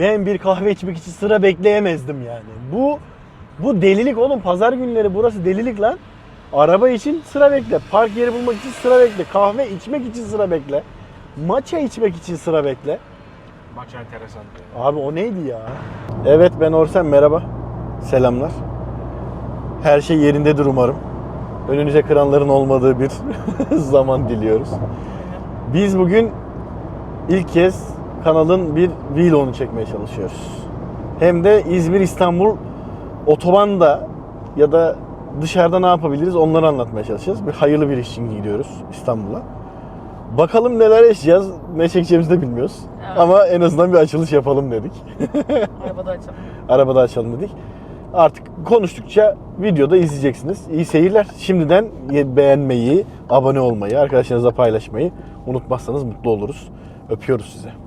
ben bir kahve içmek için sıra bekleyemezdim yani. Bu bu delilik oğlum. Pazar günleri burası delilik lan. Araba için sıra bekle. Park yeri bulmak için sıra bekle. Kahve içmek için sıra bekle. Maça içmek için sıra bekle. Maç enteresan. Abi o neydi ya? Evet ben Orsen merhaba. Selamlar. Her şey yerindedir umarım. Önünüze kıranların olmadığı bir zaman diliyoruz. Biz bugün ilk kez kanalın bir vlogunu çekmeye çalışıyoruz. Hem de İzmir İstanbul otobanda ya da dışarıda ne yapabiliriz onları anlatmaya çalışacağız. Bir hayırlı bir iş için gidiyoruz İstanbul'a. Bakalım neler yaşayacağız, ne çekeceğimizi de bilmiyoruz. Evet. Ama en azından bir açılış yapalım dedik. Arabada açalım. Arabada açalım dedik. Artık konuştukça videoda izleyeceksiniz. İyi seyirler. Şimdiden beğenmeyi, abone olmayı, arkadaşlarınızla paylaşmayı unutmazsanız mutlu oluruz. Öpüyoruz size.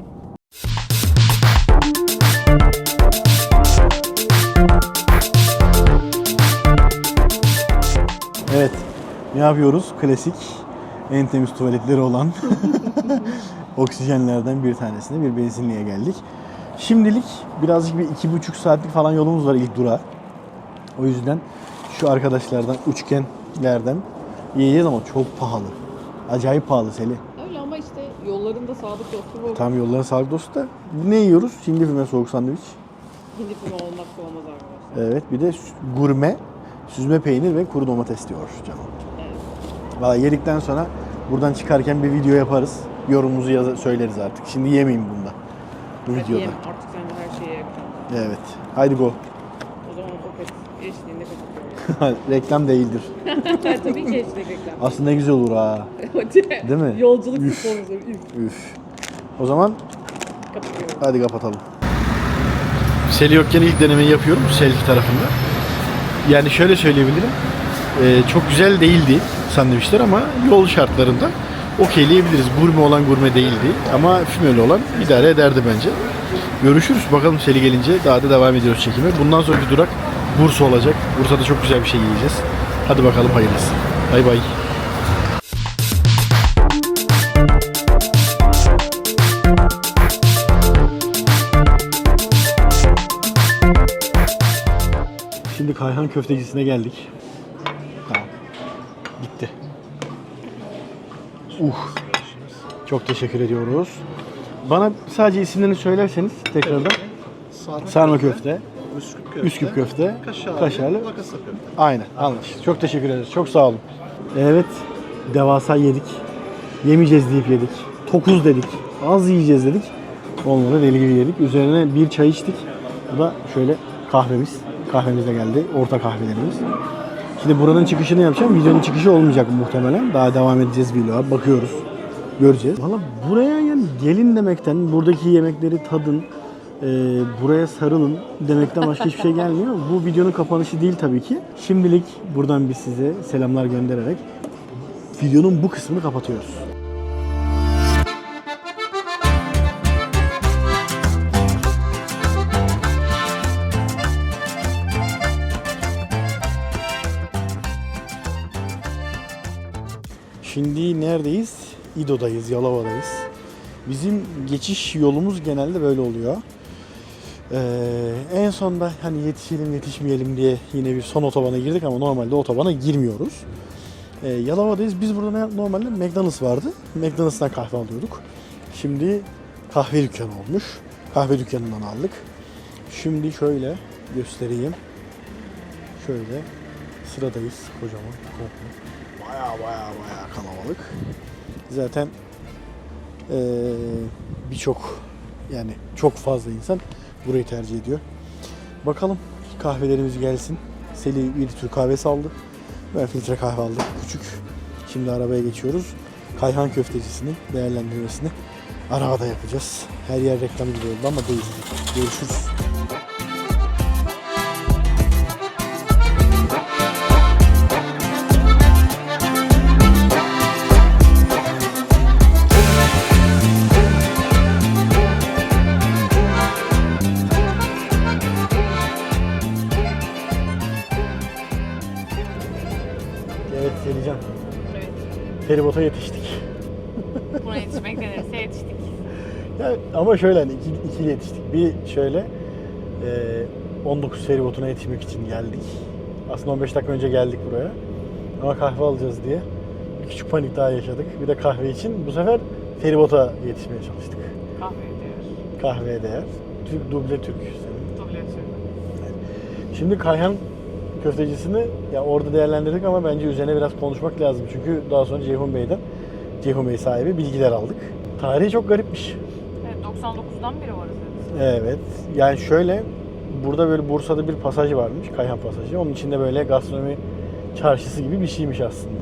Evet. Ne yapıyoruz? Klasik en temiz tuvaletleri olan oksijenlerden bir tanesine bir benzinliğe geldik. Şimdilik birazcık bir iki buçuk saatlik falan yolumuz var ilk durağa. O yüzden şu arkadaşlardan üçgenlerden yiyeceğiz ama çok pahalı. Acayip pahalı Seli. Öyle ama işte yollarında sadık dostu bu. Tam yollara sağlık dostu da ne yiyoruz? Hindi füme soğuk sandviç. Hindi füme olmazsa olmaz arkadaşlar. Evet bir de gurme süzme peynir ve kuru domates diyor canım. Evet. Valla yedikten sonra buradan çıkarken bir video yaparız. Yorumumuzu yaz- söyleriz artık. Şimdi yemeyeyim bunda. Bu Hadi videoda. yem, artık sence her şeye yakın. Evet. Haydi go. O zaman sohbet eşliğinde kapatıyorum. Reklam değildir. Tabii ki eşlik reklam. Aslında ne güzel olur ha. Değil mi? Yolculuk Üf. sponsoru. Üf. Üf. O zaman Kapatıyorum. hadi kapatalım. Sel yokken ilk denemeyi yapıyorum selfie tarafında. Yani şöyle söyleyebilirim. Ee, çok güzel değildi sandviçler ama yol şartlarında okeyleyebiliriz. Gurme olan gurme değildi ama fümeli olan idare ederdi bence. Görüşürüz. Bakalım Seli gelince daha da devam ediyoruz çekime. Bundan sonraki durak Bursa olacak. Bursa'da çok güzel bir şey yiyeceğiz. Hadi bakalım hayırlısı. Bay bay. Kayhan köftecisine geldik. Tamam. Gitti. Uh. Çok teşekkür ediyoruz. Bana sadece isimlerini söylerseniz tekrardan. Sarma, Sarma köfte, Üsküp köfte, Üsküp köfte, kaşarlı, kaşarlı. makasa köfte. Aynen anlaştık. Çok teşekkür ederiz. Çok sağ olun. Evet. Devasa yedik. Yemeyeceğiz deyip yedik. Tokuz dedik. Az yiyeceğiz dedik. Olmadı deli gibi yedik. Üzerine bir çay içtik. Bu da şöyle kahvemiz. Kahvemiz de geldi. Orta kahvelerimiz. Şimdi buranın çıkışını yapacağım. Videonun çıkışı olmayacak muhtemelen. Daha devam edeceğiz vloga. Bakıyoruz. Göreceğiz. Valla buraya yani gelin demekten, buradaki yemekleri tadın, e, buraya sarılın demekten başka hiçbir şey gelmiyor. Bu videonun kapanışı değil tabii ki. Şimdilik buradan biz size selamlar göndererek videonun bu kısmını kapatıyoruz. Şimdi neredeyiz? İdo'dayız, Yalova'dayız. Bizim geçiş yolumuz genelde böyle oluyor. Ee, en sonda hani yetişelim yetişmeyelim diye yine bir son otobana girdik ama normalde otobana girmiyoruz. Ee, Yalova'dayız. Biz burada normalde McDonald's vardı. McDonald's'tan kahve alıyorduk. Şimdi kahve dükkanı olmuş. Kahve dükkanından aldık. Şimdi şöyle göstereyim. Şöyle sıradayız kocaman komple. Baya baya kalabalık. Zaten eee, birçok yani çok fazla insan burayı tercih ediyor. Bakalım kahvelerimiz gelsin. Seli bir tür kahvesi aldı. Ben filtre kahve aldım. Küçük. Şimdi arabaya geçiyoruz. Kayhan köftecisini değerlendirmesini arabada yapacağız. Her yer reklam gibi oldu ama değil. Görüşürüz. Feribota yetiştik. Buna yetişmek denirse yetiştik. Ya ama şöyle hani iki, ikili yetiştik. Bir şöyle e, 19 feribotuna yetişmek için geldik. Aslında 15 dakika önce geldik buraya. Ama kahve alacağız diye bir küçük panik daha yaşadık. Bir de kahve için bu sefer feribota yetişmeye çalıştık. Kahve ediyor. Kahveye değer. Türk duble Türk. senin. Tabii yapıyorum. Şimdi Kayhan köftecisini ya orada değerlendirdik ama bence üzerine biraz konuşmak lazım. Çünkü daha sonra Ceyhun Bey'den Ceyhun Bey sahibi bilgiler aldık. Tarihi çok garipmiş. Evet 99'dan beri varız dediniz. Evet. Yani şöyle burada böyle Bursa'da bir pasaj varmış. Kayhan pasajı. Onun içinde böyle gastronomi çarşısı gibi bir şeymiş aslında.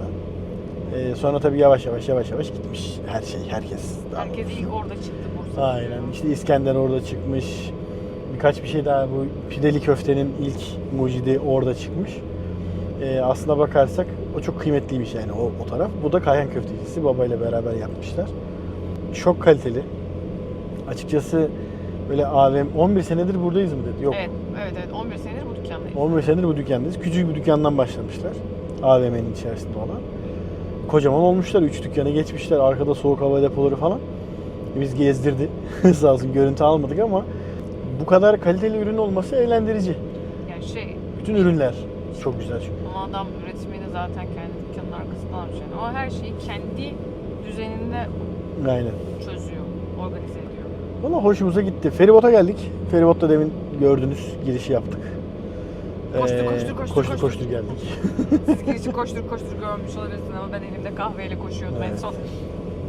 Ee, sonra tabii yavaş yavaş yavaş yavaş gitmiş her şey, herkes. Herkes ilk orada çıktı Bursa'da. Aynen. İşte İskender orada çıkmış. Birkaç bir şey daha bu pideli köftenin ilk mucidi orada çıkmış. Ee, aslına bakarsak o çok kıymetliymiş yani o, o taraf. Bu da Kayhan köftecisi babayla beraber yapmışlar. Çok kaliteli. Açıkçası böyle AVM 11 senedir buradayız mı dedi. Yok. Evet, evet, evet. 11 senedir bu dükkandayız. 11 senedir bu dükkandayız. Küçük bir dükkandan başlamışlar. AVM'nin içerisinde olan. Kocaman olmuşlar. 3 dükkanı geçmişler. Arkada soğuk hava depoları falan. Biz gezdirdi. Sağ olsun görüntü almadık ama bu kadar kaliteli ürün olması eğlendirici. Yani şey, Bütün ürünler çok güzel çünkü. ama adam üretimini zaten kendi dükkanının arkasından almış yani. O her şeyi kendi düzeninde Aynen. çözüyor, organize ediyor. Valla hoşumuza gitti. Feribot'a geldik. Feribotta demin gördünüz girişi yaptık. Koştur, Ee, koştur, koştur, koştur, koştur. koştur geldik. Siz girişi koştur koştur görmüş olabilirsin ama ben elimde kahveyle koşuyordum en Evet. son.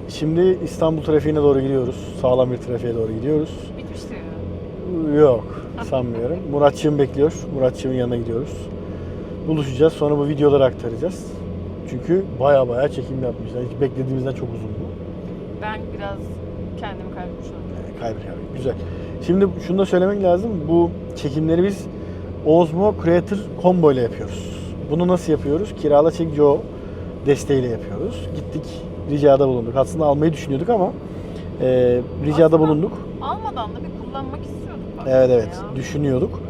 Şimdi İstanbul trafiğine doğru gidiyoruz. Sağlam bir trafiğe doğru gidiyoruz. Ya. Yok sanmıyorum. Muratçığım bekliyor. Muratçığımın yanına gidiyoruz. Buluşacağız. Sonra bu videoları aktaracağız. Çünkü baya baya çekim yapmışlar. Hiç beklediğimizden çok uzun bu. Ben biraz kendimi kaybetmiş oldum. Kaybır kaybır. Güzel. Şimdi şunu da söylemek lazım. Bu çekimleri biz Osmo Creator Combo ile yapıyoruz. Bunu nasıl yapıyoruz? Kirala Çek Joe desteğiyle yapıyoruz. Gittik ricada bulunduk. Aslında almayı düşünüyorduk ama e, ricada Aslında- bulunduk. Almadan da bir kullanmak istiyorduk. Evet evet ya. düşünüyorduk.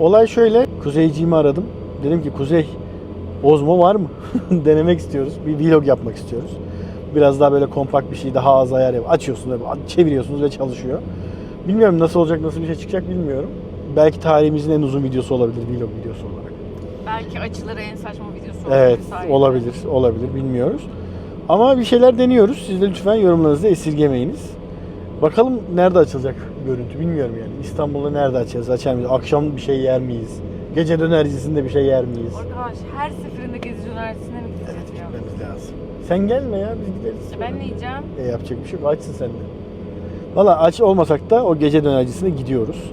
Olay şöyle. Kuzeyciğimi aradım. Dedim ki Kuzey Ozmo var mı? Denemek istiyoruz. Bir vlog yapmak istiyoruz. Biraz daha böyle kompakt bir şey daha az ayar yap. Açıyorsun ve çeviriyorsunuz ve çalışıyor. Bilmiyorum nasıl olacak, nasıl bir şey çıkacak bilmiyorum. Belki tarihimizin en uzun videosu olabilir vlog videosu olarak. Belki açıları en saçma videosu olabilir. Evet olabilir, olabilir bilmiyoruz. Ama bir şeyler deniyoruz. Siz de lütfen yorumlarınızı esirgemeyiniz. Bakalım nerede açılacak görüntü bilmiyorum yani. İstanbul'da nerede açacağız, açar mıyız? Akşam bir şey yer miyiz? Gece dönercisinde bir şey yer miyiz? Arkadaş her seferinde gezici önerisine mi gideceğiz Evet ya? gitmemiz lazım. Sen gelme ya biz gideriz. E ben ne yiyeceğim? E, yapacak bir şey yok. Açsın sen de. Valla aç olmasak da o gece dönercisine gidiyoruz.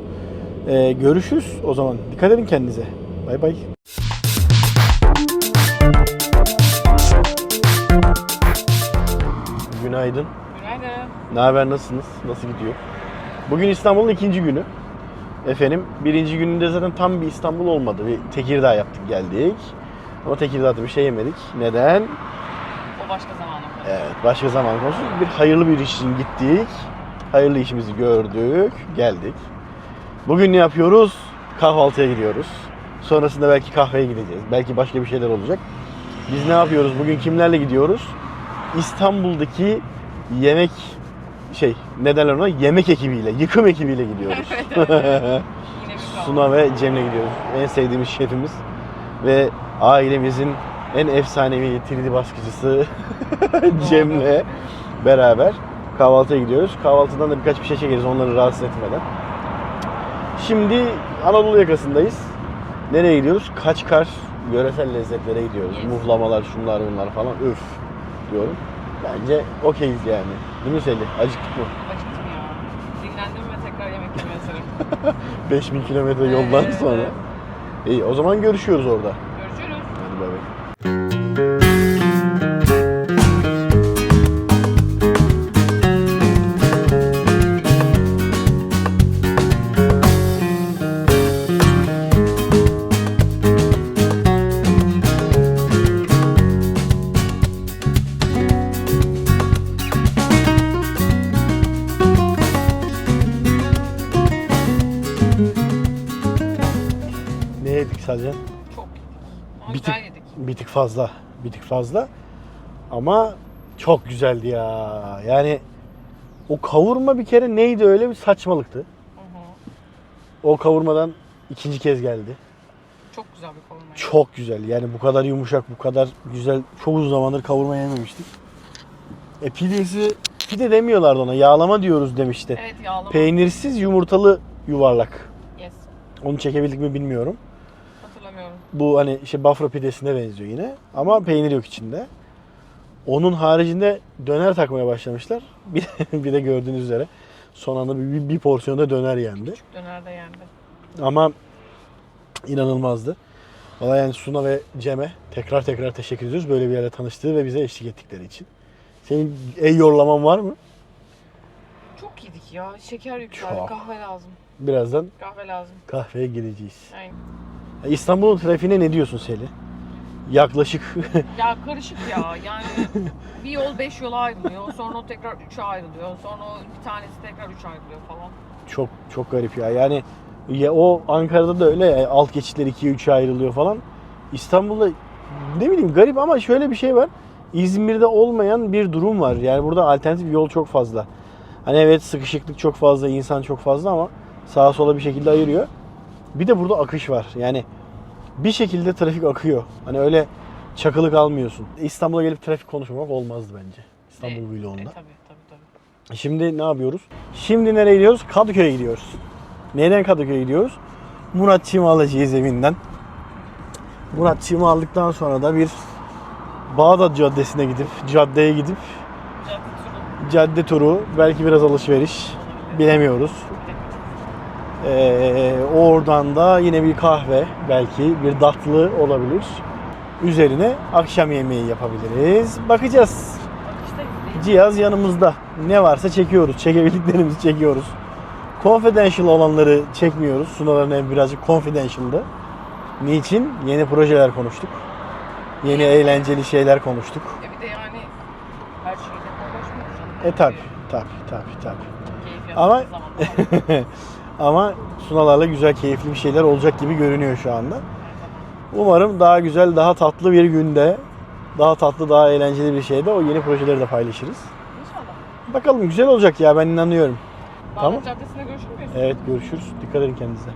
E, görüşürüz o zaman. Dikkat edin kendinize. Bay bay. Günaydın. Günaydın. Ne haber nasılsınız? Nasıl gidiyor? Bugün İstanbul'un ikinci günü. Efendim birinci gününde zaten tam bir İstanbul olmadı. Bir Tekirdağ yaptık geldik. Ama Tekirdağ'da bir şey yemedik. Neden? O başka zaman o. Evet başka zaman konusu. Bir hayırlı bir iş için gittik. Hayırlı işimizi gördük. Geldik. Bugün ne yapıyoruz? Kahvaltıya gidiyoruz. Sonrasında belki kahveye gideceğiz. Belki başka bir şeyler olacak. Biz ne yapıyoruz? Bugün kimlerle gidiyoruz? İstanbul'daki yemek şey ne derler ona? Yemek ekibiyle, yıkım ekibiyle gidiyoruz. Suna ve Cem'le gidiyoruz. En sevdiğimiz şefimiz ve ailemizin en efsanevi 3D baskıcısı Cem'le beraber kahvaltıya gidiyoruz. Kahvaltıdan da birkaç bir şey çekeriz onları rahatsız etmeden. Şimdi Anadolu yakasındayız. Nereye gidiyoruz? Kaçkar yöresel lezzetlere gidiyoruz. Yes. Muhlamalar, şunlar bunlar falan öf diyorum. Bence okeyiz yani. Değil mi Selin? Acıktık mı? Acıktım ya. Dinlendim ve tekrar yemek yemeye hazırım. 5000 kilometre yoldan sonra. İyi o zaman görüşüyoruz orada. Görüşürüz. Hadi bay Bir tık fazla. Bir tık fazla. Ama çok güzeldi ya. Yani O kavurma bir kere neydi öyle bir saçmalıktı. Hı hı. O kavurmadan ikinci kez geldi. Çok güzel bir kavurma. Çok güzel. Yani bu kadar yumuşak, bu kadar güzel. Çok uzun zamandır kavurma yememiştik. E pidesi, pide demiyorlardı ona. Yağlama diyoruz demişti. Evet yağlama. Peynirsiz yumurtalı yuvarlak. Yes. Onu çekebildik mi bilmiyorum. Bu hani işte Bafra pidesine benziyor yine. Ama peynir yok içinde. Onun haricinde döner takmaya başlamışlar. Bir, bir de gördüğünüz üzere son anda bir, bir porsiyonda döner yendi. Küçük döner de yendi. Ama inanılmazdı. Valla yani Suna ve Cem'e tekrar tekrar teşekkür ediyoruz. Böyle bir yerde tanıştığı ve bize eşlik ettikleri için. Senin ey yollaman var mı? Çok yedik ya. Şeker yükseldi. Kahve lazım. Birazdan Kahve lazım. kahveye gideceğiz. Aynen. İstanbul'un trafiğine ne diyorsun Seli? Yaklaşık Ya karışık ya. Yani bir yol beş yola ayrılıyor. Sonra o tekrar üçe ayrılıyor. Sonra o bir tanesi tekrar üç ayrılıyor falan. çok çok garip ya. Yani ya o Ankara'da da öyle ya, alt geçitler 2'ye 3'e ayrılıyor falan. İstanbul'da ne bileyim garip ama şöyle bir şey var. İzmir'de olmayan bir durum var. Yani burada alternatif yol çok fazla. Hani evet sıkışıklık çok fazla, insan çok fazla ama sağa sola bir şekilde ayırıyor. Bir de burada akış var. Yani bir şekilde trafik akıyor. Hani öyle çakılı kalmıyorsun. İstanbul'a gelip trafik konuşmamak olmazdı bence. İstanbul E, Vlog'unda. E, tabii tabii tabii. Şimdi ne yapıyoruz? Şimdi nereye gidiyoruz? Kadıköy'e gidiyoruz. Neden Kadıköy'e gidiyoruz? Murat Çim'i alacağız evinden. Murat Çim'i aldıktan sonra da bir Bağdat Caddesi'ne gidip, caddeye gidip Cadde turu. cadde turu, belki biraz alışveriş bilemiyoruz. Ee, oradan da yine bir kahve, belki bir tatlı olabilir. Üzerine akşam yemeği yapabiliriz. Bakacağız. Cihaz yanımızda. Ne varsa çekiyoruz. Çekebildiklerimizi çekiyoruz. Confidential olanları çekmiyoruz. Sunaların ev birazcık confidential'dı. Niçin? Yeni projeler konuştuk. Yeni eğlenceli şeyler konuştuk. E bir de yani her şeyi de paylaşmıyoruz. E tabi, tabi, tabi, tabi. Ama-. Ama sunalarla güzel, keyifli bir şeyler olacak gibi görünüyor şu anda. Umarım daha güzel, daha tatlı bir günde, daha tatlı, daha eğlenceli bir şeyde o yeni projeleri de paylaşırız. İnşallah. Bakalım güzel olacak ya ben inanıyorum. Tamam. Bağdat Caddesi'nde görüşür müyüz? Evet görüşürüz. Dikkat edin kendinize.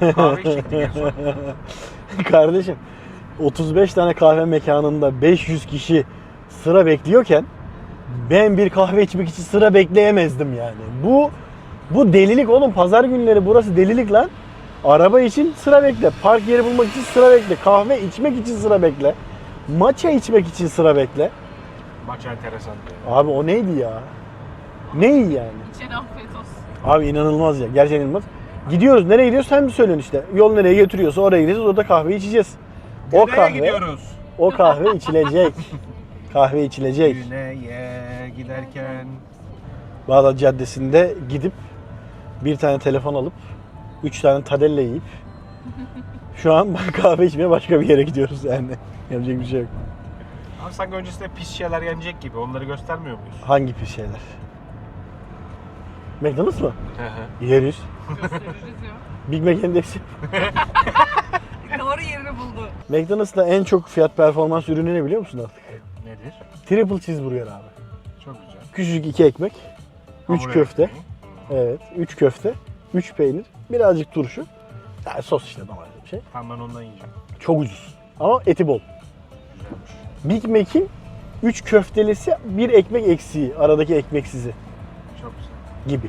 Kahve içecektik en son. Kardeşim 35 tane kahve mekanında 500 kişi sıra bekliyorken ben bir kahve içmek için sıra bekleyemezdim yani. Bu bu delilik oğlum. Pazar günleri burası delilik lan. Araba için sıra bekle. Park yeri bulmak için sıra bekle. Kahve içmek için sıra bekle. Maça içmek için sıra bekle. Maç enteresan. Abi o neydi ya? Neyi yani? İçeri afiyet olsun. Abi inanılmaz ya. Gerçekten inanılmaz. Gidiyoruz. Nereye gidiyoruz? Sen mi söylüyorsun işte. Yol nereye götürüyorsa oraya gideceğiz. Orada kahve içeceğiz. O Nereye kahve, gidiyoruz? o kahve içilecek. kahve içilecek. Güney'e giderken Bağdat Caddesi'nde gidip bir tane telefon alıp üç tane tadelle yiyip şu an kahve içmeye başka bir yere gidiyoruz yani. Yapacak bir şey yok. Abi sanki öncesinde pis şeyler yenecek gibi. Onları göstermiyor muyuz? Hangi pis şeyler? McDonald's mı? Hı hı. Yeriz. Gösteririz ya. Big Mac endeksi. Doğru yerini buldu. McDonald's'ta en çok fiyat performans ürünü ne biliyor musun artık? Nedir? Triple cheeseburger abi. Çok güzel. Küçücük iki ekmek, üç Hamur köfte. ekmeği. Evet, üç köfte, üç peynir, birazcık turşu. Yani sos işte normal bir şey. Tamam ben ondan yiyeceğim. Çok ucuz. Ama eti bol. Güzelmiş. Big Mac'in 3 köftelisi bir ekmek eksiği. Aradaki ekmeksizi. Gibi.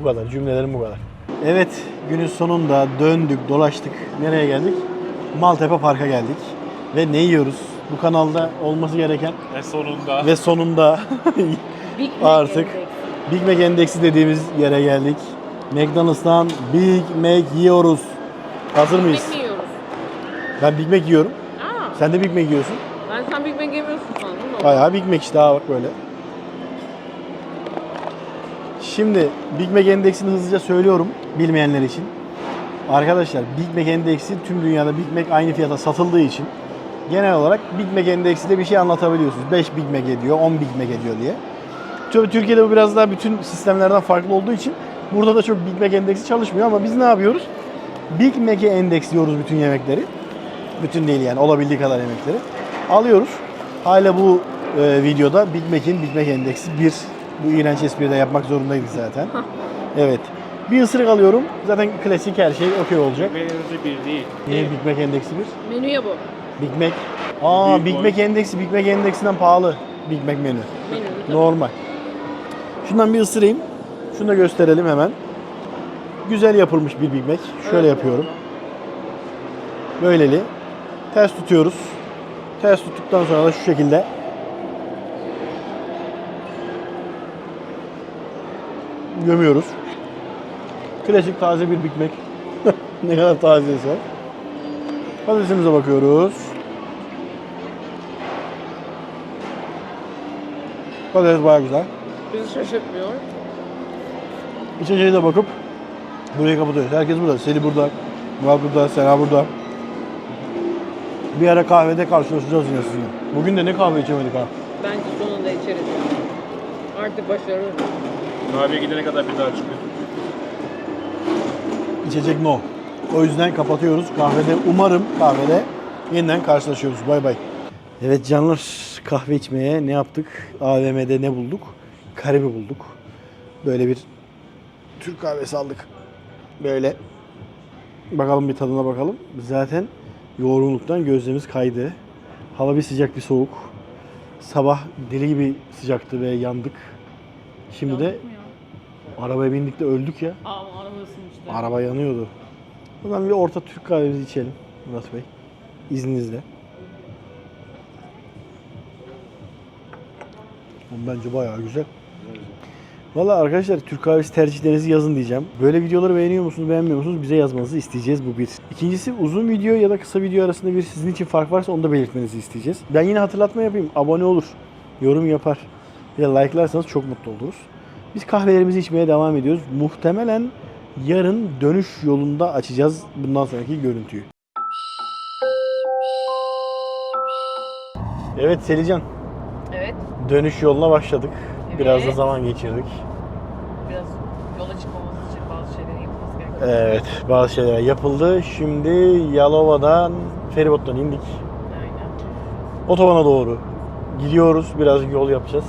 Bu kadar. Cümlelerim bu kadar. Evet günün sonunda döndük dolaştık. Nereye geldik? Maltepe Park'a geldik. Ve ne yiyoruz? Bu kanalda olması gereken Ve sonunda ve sonunda Big Artık. Big Mac endeksi dediğimiz yere geldik. McDonald's'tan Big Mac yiyoruz. Hazır mıyız? Big Mac yiyoruz. Ben Big Mac yiyorum. Aa, Sen de Big Mac yiyorsun. ben sen Big Mac yemiyorsun sandım da. Bayağı Big Mac işte daha bak böyle. Şimdi Big Mac endeksini hızlıca söylüyorum bilmeyenler için. Arkadaşlar Big Mac endeksi tüm dünyada Big Mac aynı fiyata satıldığı için genel olarak Big Mac endeksiyle bir şey anlatabiliyorsunuz. 5 Big Mac ediyor, 10 Big Mac ediyor diye. Tabii Türkiye'de bu biraz daha bütün sistemlerden farklı olduğu için burada da çok Big Mac endeksi çalışmıyor ama biz ne yapıyoruz? Big Mac'e endeksliyoruz bütün yemekleri. Bütün değil yani olabildiği kadar yemekleri. Alıyoruz. Hala bu e, videoda Big Mac'in Big Mac endeksi 1. Bu iğrenç espriyi de yapmak zorundaydık zaten. evet. Bir ısırık alıyorum. Zaten klasik her şey okey olacak. Benimki bir değil. Niye Big Mac endeksi 1? Menüye bu. Big Mac. Aa Büyük Big boy. Mac endeksi Big Mac endeksinden pahalı. Big Mac menü. Menü. Normal. Şundan bir ısırayım. Şunu da gösterelim hemen. Güzel yapılmış bir Big Mac. Şöyle yapıyorum. Böyleli. Ters tutuyoruz. Ters tuttuktan sonra da şu şekilde gömüyoruz. Klasik taze bir Big Mac. ne kadar tazeyse. Patatesimize bakıyoruz. Patates bayağı güzel. Bizi şaşırtmıyor. İçeceğe de bakıp burayı kapatıyoruz. Herkes burada. Seli burada. Murat burada. Sena burada. Bir ara kahvede karşılaşacağız yine sizinle. Bugün de ne kahve içemedik ha. Bence sonunda içeriz. Artık başarırız. Kahveye gidene kadar bir daha çıkıyor. İçecek no. O yüzden kapatıyoruz. Kahvede umarım kahvede yeniden karşılaşıyoruz. Bay bay. Evet canlar kahve içmeye ne yaptık? AVM'de ne bulduk? Karibi bulduk. Böyle bir Türk kahvesi aldık. Böyle bakalım bir tadına bakalım. Zaten yorgunluktan gözlerimiz kaydı. Hava bir sıcak bir soğuk. Sabah deli gibi sıcaktı ve yandık. Şimdi de arabaya bindik de öldük ya. Aa araba ısınmıştı. Araba yanıyordu. O zaman bir orta Türk kahvemizi içelim Murat Bey. İzninizle. Bence bayağı güzel. Valla arkadaşlar Türk kahvesi tercihlerinizi yazın diyeceğim. Böyle videoları beğeniyor musunuz, beğenmiyor musunuz? Bize yazmanızı isteyeceğiz bu bir. İkincisi uzun video ya da kısa video arasında bir sizin için fark varsa onu da belirtmenizi isteyeceğiz. Ben yine hatırlatma yapayım. Abone olur, yorum yapar ve like'larsanız çok mutlu oluruz. Biz kahvelerimizi içmeye devam ediyoruz. Muhtemelen yarın dönüş yolunda açacağız bundan sonraki görüntüyü. Evet Selican, Evet. dönüş yoluna başladık. Biraz da Evet. zaman geçirdik. Biraz yola çıkmamız için bazı şeylerin yapılması gerekiyor. Evet, bazı şeyler yapıldı. Şimdi Yalova'dan feribottan indik. Aynen. Otobana doğru gidiyoruz. Biraz yol yapacağız.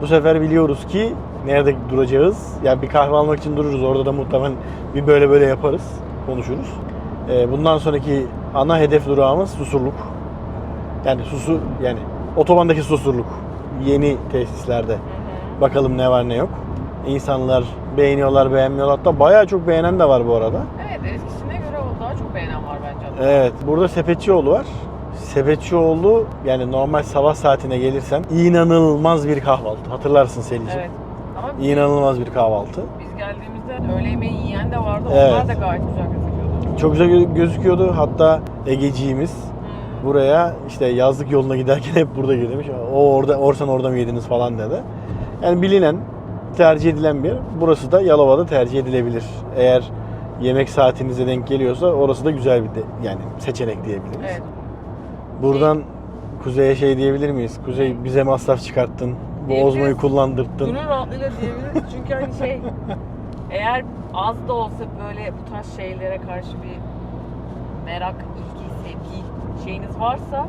Bu sefer biliyoruz ki nerede duracağız. Yani bir kahve almak için dururuz. Orada da muhtemelen bir böyle böyle yaparız. Konuşuruz. Ee, bundan sonraki ana hedef durağımız Susurluk. Yani Susu yani otobandaki Susurluk. Yeni tesislerde. Bakalım ne var ne yok. İnsanlar beğeniyorlar, beğenmiyorlar. Hatta bayağı çok beğenen de var bu arada. Evet eskisine göre daha çok beğenen var bence. Evet, burada Sepetçioğlu var. Sepetçioğlu yani normal sabah saatine gelirsen inanılmaz bir kahvaltı. Hatırlarsın Selin'ciğim. Evet. Ama biz, İnanılmaz bir kahvaltı. biz geldiğimizde öğle yemeği yiyen de vardı. Evet. Onlar da gayet güzel gözüküyordu. Çok güzel gö- gözüküyordu. Hatta Egeciğimiz Hmm. buraya işte yazlık yoluna giderken hep burada girmiş. O orada, Orsan orada mı yediniz falan dedi. Yani bilinen, tercih edilen bir yer. Burası da Yalova'da tercih edilebilir. Eğer yemek saatinize denk geliyorsa orası da güzel bir de, yani seçenek diyebiliriz. Evet. Buradan Kuzey'e şey diyebilir miyiz? Kuzey bize masraf çıkarttın. Bu Diyebiliriz. ozmoyu kullandırttın. Gönül rahatlığıyla diyebiliriz. Çünkü hani şey eğer az da olsa böyle bu tarz şeylere karşı bir merak, ilgi, sevgi şeyiniz varsa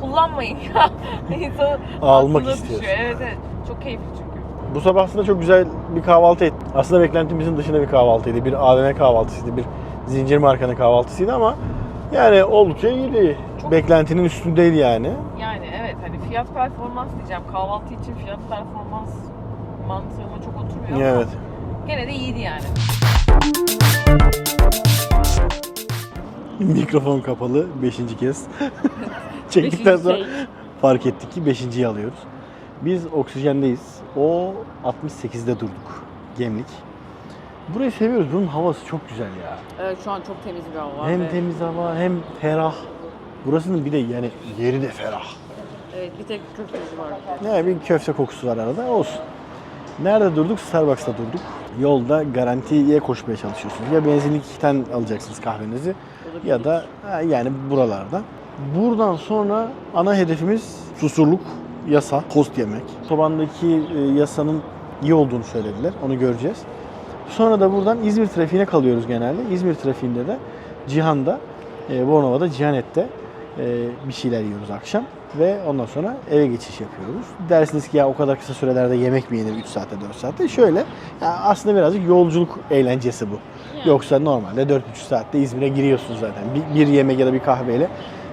kullanmayın ya. İnsanın Almak aklına istiyorsun. düşüyor. Evet evet. Çok keyifli çünkü. Bu sabah aslında çok güzel bir kahvaltı ettik. Aslında beklentimizin dışında bir kahvaltıydı. Bir AVM kahvaltısıydı. Bir zincir markanın kahvaltısıydı ama yani oldukça iyiydi. Çok- Beklentinin üstündeydi yani. Yani evet hani fiyat performans diyeceğim. Kahvaltı için fiyat performans mantığıma çok oturmuyor Evet. ama gene de iyiydi yani. Mikrofon kapalı 5. kez. Çektikten sonra şey. fark ettik ki 5.yi alıyoruz. Biz oksijendeyiz. O 68'de durduk. Gemlik. Burayı seviyoruz. Bunun havası çok güzel ya. Evet şu an çok temiz bir hava var. Hem ve- temiz hava hem ferah. Burasının bir de yani yeri de ferah. Evet bir tek köfteci var. Ne bir köfte kokusu var arada olsun. Nerede durduk? Starbucks'ta durduk. Yolda garantiye koşmaya çalışıyorsunuz. Ya benzinlikten alacaksınız kahvenizi ya da ha, yani buralarda. Buradan sonra ana hedefimiz Susurluk. yasa, tost yemek. Otobandaki e, yasanın iyi olduğunu söylediler. Onu göreceğiz. Sonra da buradan İzmir trafiğine kalıyoruz genelde. İzmir trafiğinde de Cihan'da, e, Bornova'da, Cihanet'te e, bir şeyler yiyoruz akşam. Ve ondan sonra eve geçiş yapıyoruz. Dersiniz ki ya o kadar kısa sürelerde yemek mi yenir 3 saatte 4 saatte? Şöyle ya aslında birazcık yolculuk eğlencesi bu. Yoksa normalde 4,5 saatte İzmir'e giriyorsun zaten. Bir, bir yemek ya da bir kahveyle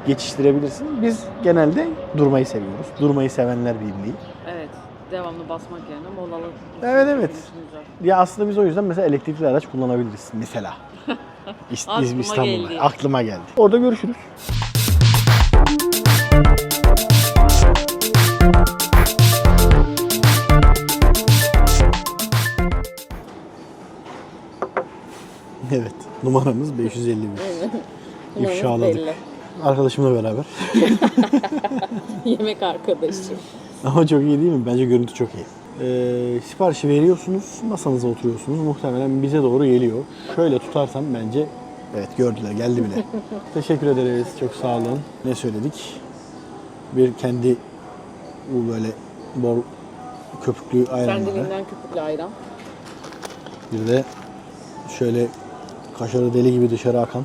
geçiştirebilirsin. Biz genelde durmayı seviyoruz. Durmayı sevenler birliği. Evet. Devamlı basmak yerine molalı. Evet, evet. Ya aslında biz o yüzden mesela elektrikli araç kullanabiliriz mesela. İzmir, İstanbul'da. geldi. Aklıma geldi. Orada görüşürüz. Evet. Numaramız 551. İfşaladık. belli. Arkadaşımla beraber. Yemek arkadaşım. Ama çok iyi değil mi? Bence görüntü çok iyi. Ee, siparişi veriyorsunuz, masanıza oturuyorsunuz. Muhtemelen bize doğru geliyor. Şöyle tutarsam bence evet gördüler, geldi bile. Teşekkür ederiz, çok sağ olun. Ne söyledik? Bir kendi bu böyle bor köpüklü ayranları. Kendiliğinden köpüklü ayran. Bir de şöyle kaşarı deli gibi dışarı akan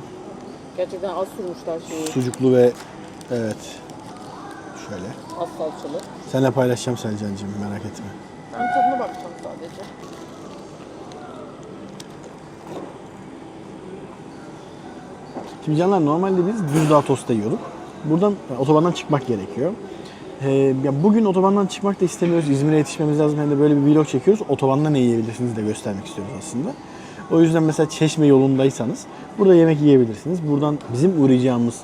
Gerçekten az sürmüşler şeyi. sucuklu ve evet şöyle. Az salçalı. Seninle paylaşacağım Selcan'cığım merak etme. Ben tadına bakacağım sadece. Şimdi canlar normalde biz Düzdağ tosta yiyorduk. Buradan e, otobandan çıkmak gerekiyor. Ee, ya bugün otobandan çıkmak da istemiyoruz. İzmir'e yetişmemiz lazım. Hem de böyle bir vlog çekiyoruz. Otobanda ne yiyebilirsiniz de göstermek istiyoruz aslında. O yüzden mesela Çeşme yolundaysanız burada yemek yiyebilirsiniz. Buradan bizim uğrayacağımız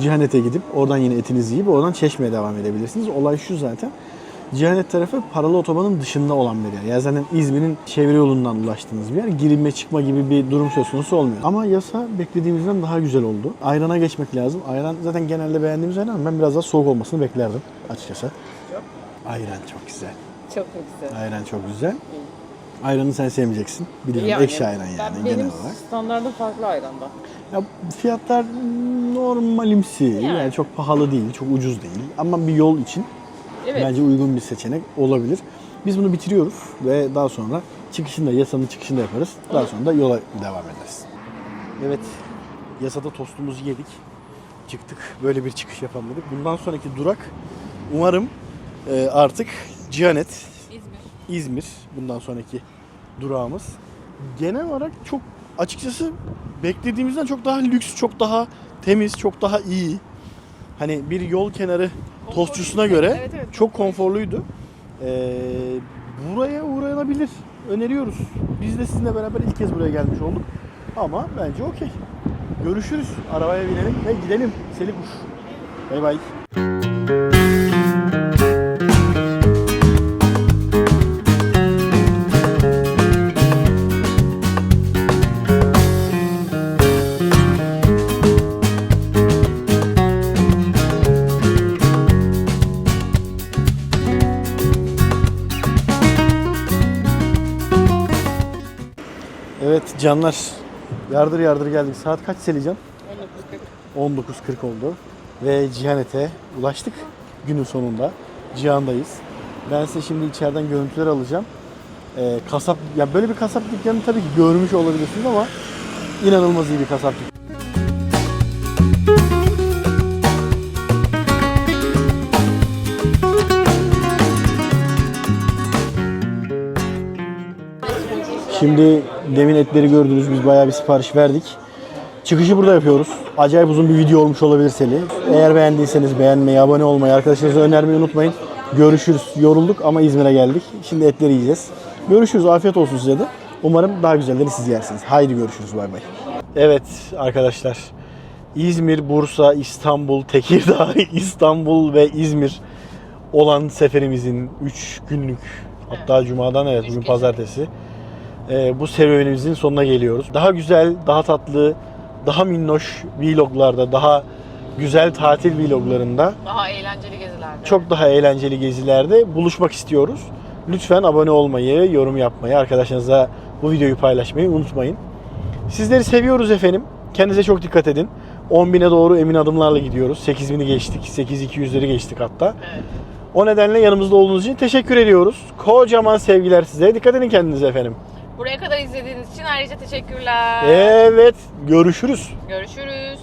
Cihanet'e gidip oradan yine etinizi yiyip oradan Çeşme'ye devam edebilirsiniz. Olay şu zaten. Cihanet tarafı paralı otobanın dışında olan bir yer. Yani zaten İzmir'in çevre yolundan ulaştığınız bir yer. Girilme çıkma gibi bir durum söz konusu olmuyor. Ama yasa beklediğimizden daha güzel oldu. Ayrana geçmek lazım. Ayran zaten genelde beğendiğimiz ayran ama ben biraz daha soğuk olmasını beklerdim açıkçası. Ayran çok güzel. Çok mu güzel. Ayran çok güzel. Ayranı sen sevmeyeceksin. Biliyorum Yani, ekşi ayran yani ben, genel benim olarak. standardım farklı ayranda. Ya fiyatlar normalimsi. Yani. Yani. çok pahalı değil, çok ucuz değil. Ama bir yol için Evet. bence uygun bir seçenek olabilir. Biz bunu bitiriyoruz ve daha sonra çıkışında, yasanın çıkışında yaparız. Daha sonra da yola devam ederiz. Evet, yasada tostumuzu yedik. Çıktık. Böyle bir çıkış yapalım dedik. Bundan sonraki durak umarım e, artık Cihanet, İzmir. Bundan sonraki durağımız. Genel olarak çok açıkçası beklediğimizden çok daha lüks, çok daha temiz, çok daha iyi. Hani bir yol kenarı tostçusuna göre Evet, evet. çok konforluydu. Ee, buraya uğranabilir. Öneriyoruz. Biz de sizinle beraber ilk kez buraya gelmiş olduk. Ama bence okey. Görüşürüz. Arabaya binelim ve gidelim. Selikuş. Bay bay. Canlar. Yardır yardır geldik. Saat kaç Selican? 19.40 oldu. Ve Cihanet'e ulaştık günün sonunda. Cihan'dayız. Ben size şimdi içeriden görüntüler alacağım. Ee, kasap, ya böyle bir kasap dükkanı tabii ki görmüş olabilirsiniz ama inanılmaz iyi bir kasap dükkanı. Şimdi demin etleri gördünüz. Biz bayağı bir sipariş verdik. Çıkışı burada yapıyoruz. Acayip uzun bir video olmuş olabilir Seli. Eğer beğendiyseniz beğenmeyi, abone olmayı, arkadaşlarınıza önermeyi unutmayın. Görüşürüz. Yorulduk ama İzmir'e geldik. Şimdi etleri yiyeceğiz. Görüşürüz. Afiyet olsun size de. Umarım daha güzelleri siz yersiniz. Haydi görüşürüz. Bay bay. Evet arkadaşlar. İzmir, Bursa, İstanbul, Tekirdağ, İstanbul ve İzmir olan seferimizin 3 günlük hatta cumadan evet bugün pazartesi bu serüvenimizin sonuna geliyoruz. Daha güzel, daha tatlı, daha minnoş vloglarda, daha güzel tatil vloglarında, Daha eğlenceli gezilerde. çok daha eğlenceli gezilerde buluşmak istiyoruz. Lütfen abone olmayı, yorum yapmayı, arkadaşlarınıza bu videoyu paylaşmayı unutmayın. Sizleri seviyoruz efendim. Kendinize çok dikkat edin. 10.000'e doğru emin adımlarla gidiyoruz. 8.000'i geçtik. 8.200'leri geçtik hatta. Evet. O nedenle yanımızda olduğunuz için teşekkür ediyoruz. Kocaman sevgiler size. Dikkat edin kendinize efendim. Buraya kadar izlediğiniz için ayrıca teşekkürler. Evet, görüşürüz. Görüşürüz.